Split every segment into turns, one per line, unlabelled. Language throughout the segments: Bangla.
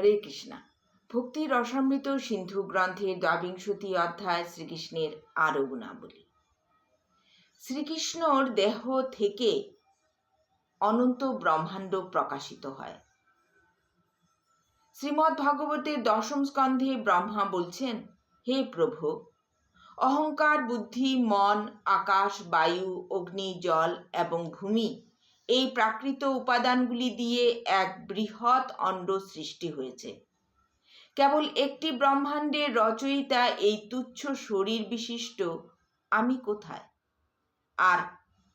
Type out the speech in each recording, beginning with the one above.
হরে কৃষ্ণা। ভক্তি রসামৃত সিন্ধু গ্রন্থের দ্বাবিংশতি অধ্যায় শ্রীকৃষ্ণের আরও গুণাবলী শ্রীকৃষ্ণর দেহ থেকে অনন্ত ব্রহ্মাণ্ড প্রকাশিত হয়। শ্রীমদ্ ভাগবতের দশম স্কন্ধে ব্রহ্মা বলছেন, হে প্রভু, অহংকার, বুদ্ধি, মন, আকাশ, বায়ু, অগ্নি, জল এবং ভূমি এই প্রাকৃত উপাদানগুলি দিয়ে এক বৃহৎ অণ্ড সৃষ্টি হয়েছে। কেবল একটি ব্রহ্মাণ্ডের রচয়িতা এই তুচ্ছ শরীর বিশিষ্ট, আমি কোথায়? আর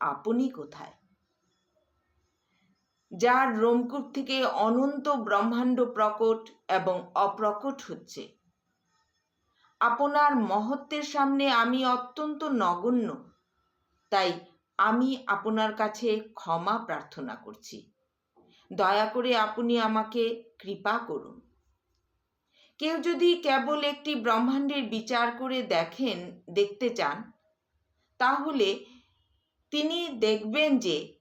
আপনি কোথায়? যার রোমকূপ থেকে অনন্ত ব্রহ্মাণ্ড প্রকট এবং অপ্রকট হচ্ছে। আপনার মহত্বের সামনে আমি অত্যন্ত নগণ্য, তাই আমি আপনার কাছে ক্ষমা প্রার্থনা করছি। দয়া করে আপনি আমাকে কৃপা করুন। কেউ যদি কেবল একটি ব্রহ্মাণ্ডের বিচার করে দেখেন, দেখতে চান, তাহলে তিনি দেখবেন যে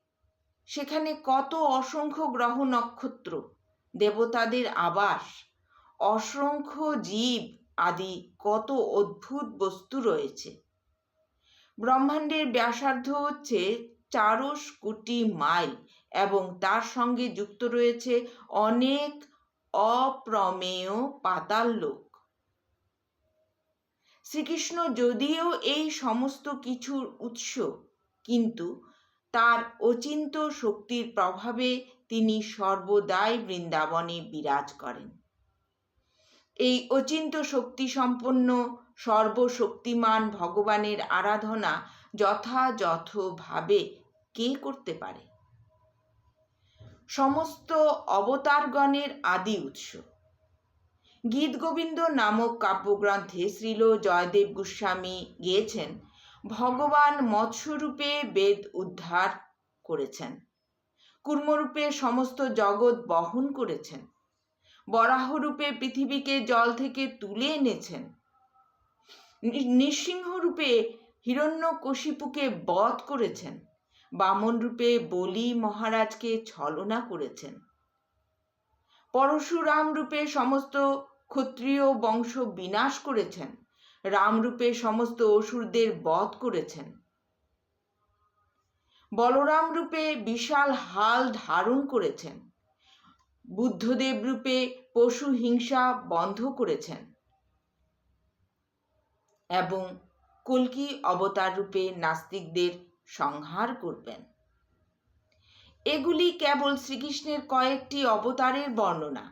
সেখানে কত অসংখ্য গ্রহ নক্ষত্র, দেবতাদের আবাস, অসংখ্য জীব আদি কত অদ্ভুত বস্তু রয়েছে। ব্রহ্মাণ্ডের ব্যাসার্ধ হচ্ছে চারশ কোটি মাইল এবং তার সঙ্গে যুক্ত রয়েছে অনেক অপ্রমেয় পাতাল লোক। শ্রীকৃষ্ণ যদিও এই সমস্ত কিছুর উৎস, কিন্তু তার অচিন্ত শক্তির প্রভাবে তিনি সর্বদাই বৃন্দাবনে বিরাজ করেন। এই অচিন্ত শক্তিসম্পন্ন সর্বশক্তিমান ভগবানের আরাধনা যথাযথভাবে কে করতে পারে? সমস্ত অবতারগণের আদি উৎস। গীত গোবিন্দ নামক কাব্যগ্রন্থে শ্রীল জয়দেব গোস্বামী গিয়েছেন, ভগবান মৎস্যরূপে বেদ উদ্ধার করেছেন, কুর্মরূপে সমস্ত জগৎ বহন করেছেন, বরাহরূপে পৃথিবীকে জল থেকে তুলে এনেছেন নৃসিংহরূপে হিরণ্যকশিপুকে বধ করেছেন। বামন রূপে বলি মহারাজকে ছলনা করেছেন। পরশুরাম রূপে সমস্ত ক্ষত্রিয় বংশ বিনাশ করেছেন। রামরূপে সমস্ত অসুরদের বধ করেছেন। বলরাম রূপে বিশাল হাল ধারণ করেছেন। বুদ্ধদেব রূপে পশু হিংসা বন্ধ করেছেন। এবং কল্কি অবতার রূপে নাস্তিকদের সংহার করবেন। এগুলি কেবল শ্রীকৃষ্ণের কয়েকটি অবতারের বর্ণনা।